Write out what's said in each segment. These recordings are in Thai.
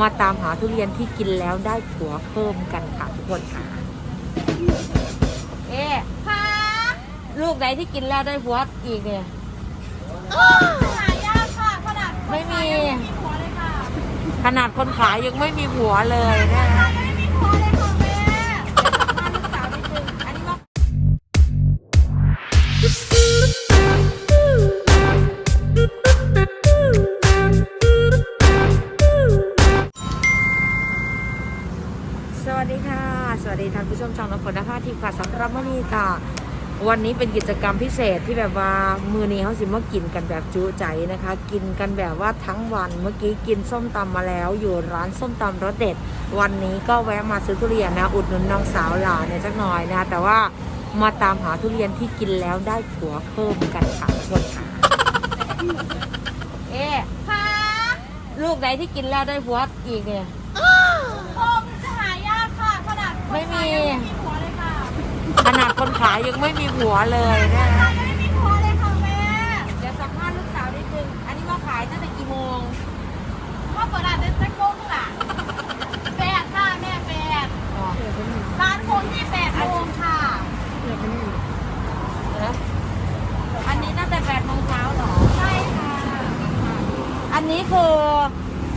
มาตามหาทุเรียนที่กินแล้วได้ผัวเพิ่มกันค่ะทุกคนค่ะ เอ๊ะค่ะลูกไหนที่กินแล้วได้ผัวอีกเนี่ยหายากค่ะขนาดไม่มียังไม่มีผัวเลยค่ะขนาดคนขายยังไม่มีผัวเลยนะคะยังไม่มีผัวเลย ดีค่ะ สวัสดีท่านผู้ชมช่องน้ำฝนนภาทีค่ะสำหรับมื่อนี้ค่ะ วันนี้เป็นกิจกรรมพิเศษที่แบบว่ามือนี้เขาสิมากินกันแบบจุใจนะคะ กินกันแบบว่าทั้งวันเมื่อกี้กินส้มตำมาแล้ว อยู่ร้านส้มตำรสเด็ด วันนี้ก็แวะมาซื้อทุเรียนนะอุดหนุนน้องสาวหลานเนี่ยสักหน่อยนะคะแต่ว่ามาตามหาทุเรียนที่กินแล้วได้ผัวเพิ่มกันค่ะทุกคนค่ะเอ๊ะค่ะลูกไหนที่กินแล้วได้ผัวอีกเนี่ย โอ้มันจะหายากค่ะขนาดคน ไม่มีขายยังไม่มีผัวเลยค่ะขนาดคนขายยังไม่มีผัวเลยนะคะยังไม่มีผัวเลยค่ะแม่ เดี๋ยวสัมภาษณ์ลูกสาวนิดนึง อันนี้มาขายตั้งแต่กี่โมงพ่อเปิดร้านเด็ดตะโก้งล่ะแปดค่ะแม่แปดอ๋อร้านคงที่แปดโมงค่ะนะอันนี้ตั้งแต่แปดโมงเช้าเหรอ ใช่ค่ะ อันนี้คือ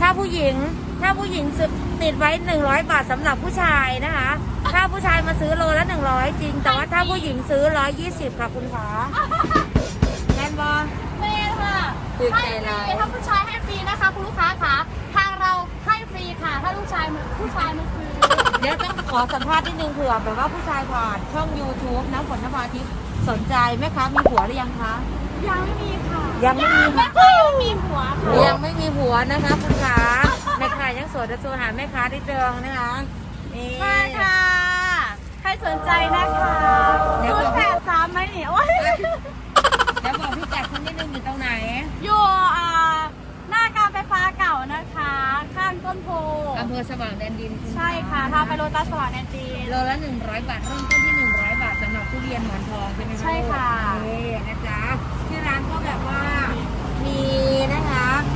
ถ้าผู้หญิงถ้าผู้หญิงซื้อ ติดไว้ 100 บาทสำหรับผู้ชายนะคะ ถ้าผู้ชายมาซื้อโลละ 100 จริง แต่ว่าถ้าผู้หญิงซื้อ 120 ค่ะคุณขาแมนบอแม่ค่ะตื่นให้ใจฟร้ายรีถ้าผู้ชายให้ฟรีนะคะคุณลูกค้าค่ะทางเราให้ฟรีค่ะ ถ้าลูกชายมาผู้ชายมาซื้อเดี๋ยวต้องขอสัมภาษณ์นิดนึงเผื่อแบบว่าผู้ชายผ่านช่อง YouTube น้ำฝนนภาทิพย์สนใจไหมคะมีผัวหรือยังคะยังไม่มีค่ะ ยังไม่มีไม่ค่อยมีผัวค่ะยังไม่มีผัวนะคะคุณขา แม่ค้ายังโสดจะโทรหาแม่ค้าได้เดิงนะคะนี่ใช่ค่ะ ใครสนใจนะคะเดี๋ยวศูก่อนนย์แปดสามไหมเนี่ยโอ้ยแล้วบอกพี่แจัดคนนิดนึงอยู่ตรงไหนอยู่อ่าหน้าการไฟฟ้าเก่านะคะ ข้างต้นโพอำเภอสว่างแดนดินณใช่ค่ะทางไปโรตัสสวัสดิ์แอนตีโลละ100 บาทเริ่มต้นที่ 100 บาทสำหรับทุเรียนหมอนทองใช่ไหมคะใช่ค่ะ นี่นะจ๊ะที่ร้านก็แบบว่ามีนะคะ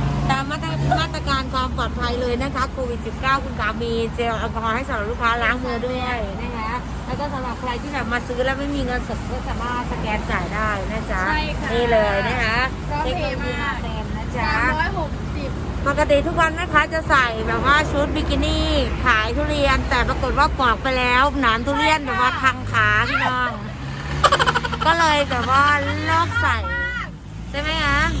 ตา มมาตรมาตรการความปลอดภัยเลยนะคะโควิด -19 คุณขามีเจลแอลกอฮอล์ให้สำหรับลูกค้าล้างมือด้วยนะคะแล้วก็สำหรับใครที่แบบมาซื้อแล้วไม่มีเงินสดก็สามารถสแกนจ่ายได้นะจ๊ะใช่ค่ะนี่เลยนะคะก็เทคเทโนโลยีมากเต็มนะสาจ๊ะมร้อยหกสิบปกติทุกวันนะคะจะใส่แบบว่าชุดบิกินี่ขายทุเรียน แต่ปรากฏว่าปอกไปแล้วหนามทุเรียนแบบว่าทางขาพี่น้อง ก็เลยแบบว่าเลิกใส่ใช่ไหมคะใช่ค่ะ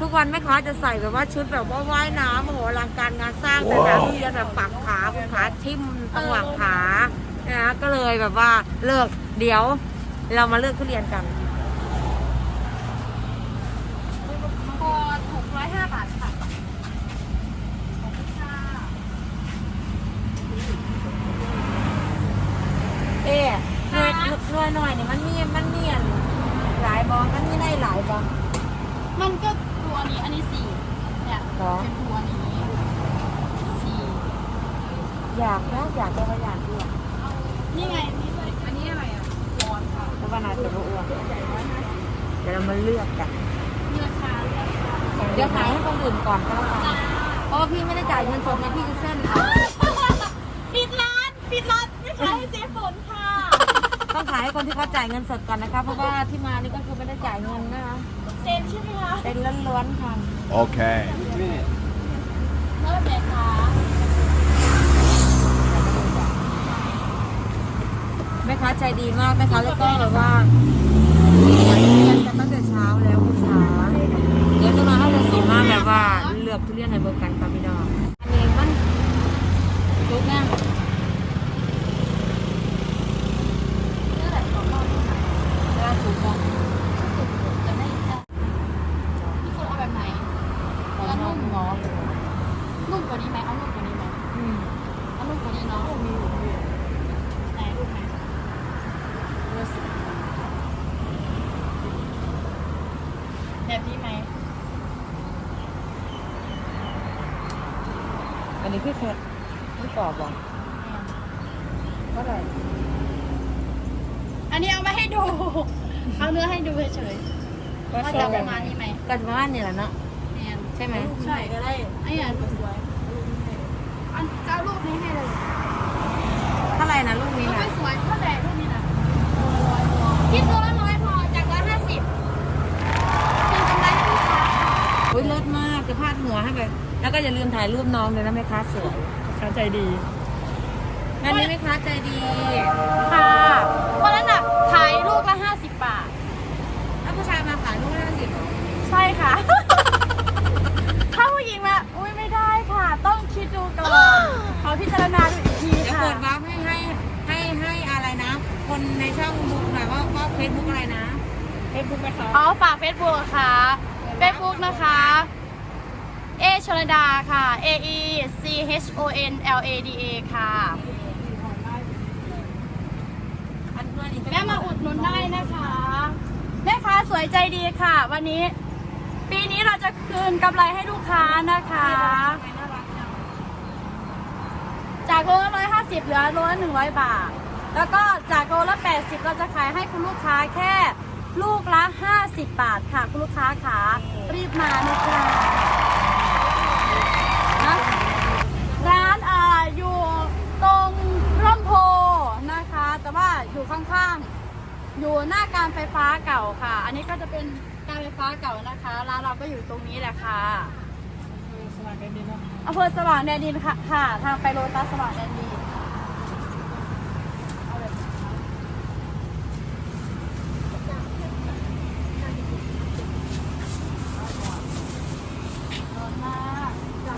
ทุกวันแม่ค้าจะใส่แบบว่าชุดแบบว่าว่ายน้ำโอ้โหอลังการงานสร้างแต่หนามทุเรียนแบบปักขาคุณขาทิ่มตรงหว่างขานะคะก็เลยแบบว่าเลิกเดี๋ยว เรามาเลือกทุเรียนกันพอหกร้อยห้าบาทค่ะขอบคุณค่ะเอ๊ะหน่วยหน่วยหน่อยเนี่ยมันมีมันเนียนหลายบอมันมีได้หลายบอมันก็ ตัวนี้ อันนี้สี่เนี่ยเหรอเป็นตัวนี้สี่อยากนะอยากได้ก็อยากด้วยนี่ไงนี่เลยอันนี้อะไรอะร้อนค่ะเพราะว่านาจะรู้อ้วนเดี๋ยวเรามาเลือกกันมีราคาด้วยค่ะเดี๋ยวขายให้คนอื่นก่อนก็แล้วกันเพราะว่าพี่ไม่ได้จ่ายเงินสดนะพี่จะเส้นเอา ปิดร้าน ปิดร้านไม่ใช่เจ๊ฝนค่ะ ต้องขายให้คนที่เขาจ่ายเงินสดก่อนนะคะ เพราะว่าที่มานี่ก็คือไม่ได้จ่ายเงินนะคะเซนใช่ไหมคะ เป็นล้วนๆค่ะ Okay. เริ่มเลยค่ะแม่ค้าใจดีมากนะคะแล้วก็แบบว่าขายทุเรียนกันตั้งแต่เช้าแล้วคุณขาเดี๋ยวจะมาให้เราสีมาแบบว่าเลือกทุเรียนในเบอร์กันค่ะพี่น้องอันนี้มันทุกงาน เรื่องอะไรของเราเนี่ยค่ะ ล่าสุดก็ จะไม่จะพี่คนเอาแบบไหน ขอ งน้องหมอนุ่มกว่านี้ไหมเอานุ่มกว่านี้ไหมอืมเอานุ่มกว่านี้เนาะมีไหนรูปไหนแบบนี้ไหมอันนี้คือแค่ไม่กรอบบ่เท่าไหร่อันนี้เอามาให้ดู เอาเนื้อให้ดูเฉยๆว่าจะประมาณนี้ไหมก็ประมาณนี้แหละเนาะแมน ใช่ไหมใช่ก็ได้ไอ้อันสวยอันจ้ารูปนี้ให้เลยเท่าไหร่นะรูปนี้นะไม่สวยเท่าไหร่รูปนี้นะคิดตัวร้อยพอจากร้อยห้าสิบเป็นกำไรให้ลูกค้าอุ้ยเลิศมากจะพาดหัวให้ไป แล้วก็อย่าลืมถ่ายรูปน้องเลยนะแม่ค้าสวยค้าใจดีงานนี้แม่ค้าใจดีค่ะวันนั้นน่ะขายรูปละห้าสิบบาทแล้วผู้ชายมาขายรูปห้าสิบใช่ค่ะ ถ้าผู้หญิงมาอุ้ยไม่ได้ค่ะ ต้องคิดดูก่อนขอพิจารณาดูอีกทีเดี๋ยวค่ะ เปิดวาร์ปให้ให้ให้ให้อะไรนะ คนในช่องบุ๊กหน่อยว่าว่าเฟซบุ๊กอะไรนะเฟซบุ๊กไหมคะอ๋อฝาก Facebook ค่ะ Facebook นะคะ เอชลดาค่ะ A E C H O N L A D A ค่ะ อันเพื่อนอีกแม่มาอุดหนุนได้นะคะ แม่ค้าสวยใจดีค่ะ วันนี้ปีนี้เรา จะคืนกำไรให้ลูกค้านะคะ จากโลละร้อยห้าสิบเหลือโลละหนึ่งร้อยบาท แล้วก็จากโลละแปดสิบเราจะขายให้คุณลูกค้าแค่ลูกละห้าสิบบาทค่ะ คุณลูกค้าขารีบมานะจ๊ะนะร้านอ่าอยู่ตรงร่มโพนะคะ แต่ว่าอยู่ข้างๆ อยู่หน้าการไฟฟ้าเก่าค่ะ อันนี้ก็จะเป็น การไฟฟ้าเก่านะคะ ร้านเราก็อยู่ตรงนี้แหละค่ะสมัครกันดีเนาะอำเภอสว่างแดนดินค่ะ ค่ะ ทางไปโรตัสสว่างแดนดินร้อนมากจ้ะ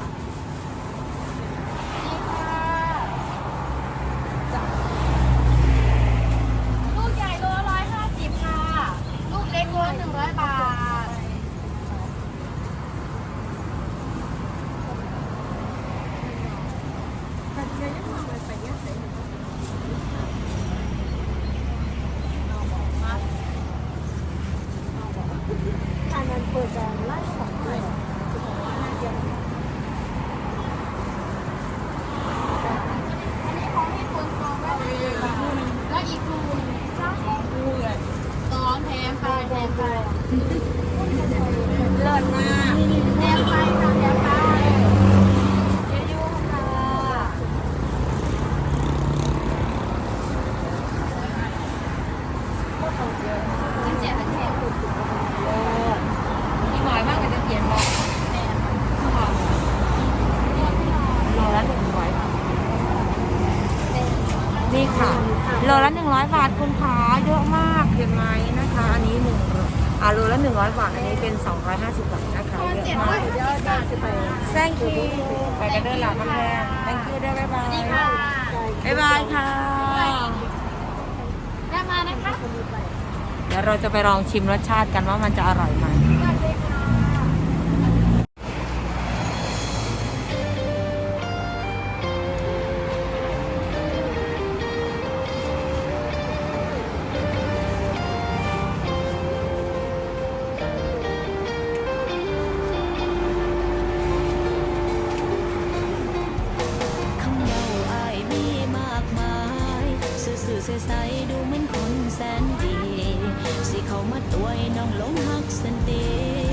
นี่ค่ะจ้ะลูกใหญ่โลละร้อยห้าสิบค่ะ ลูกเล็กโลละหนึ่งร้อยบาท อันนี้ของพี่คนสองแล้วแล้วอีกรูหนึงเจ้าของรูเลยสอนแถมไปแถมไป เลิศมาก แถมไปค่ะแถมไปเยอะๆค่ะทั้งเจ็ดทั้งแถม อีกหน่อยมากก็จะเปลี่ยนบอกโลละหนึ่งร้อยบาท นี่ค่ะโลละหนึ่งร้อยบาทคุณขาเยอะมากเห็นไหมนะคะ อันนี้หนึ่งอ่าโลละหนึ่งร้อยบาท อันนี้เป็นสองร้อยห้าสิบบาทนะคะเยอะมากเยอะจ้ะสิบไป thank you ไปกันเดินหลังกันแพง thank you ด้วยบ๊ายบายค่ะบ๊ายบายค่ะได้มานะคะเดี๋ยวเราจะไปลองชิมรสชาติกันว่ามันจะอร่อยไหม แสนดี สิเขามาตัวน้องหลงหักสันติ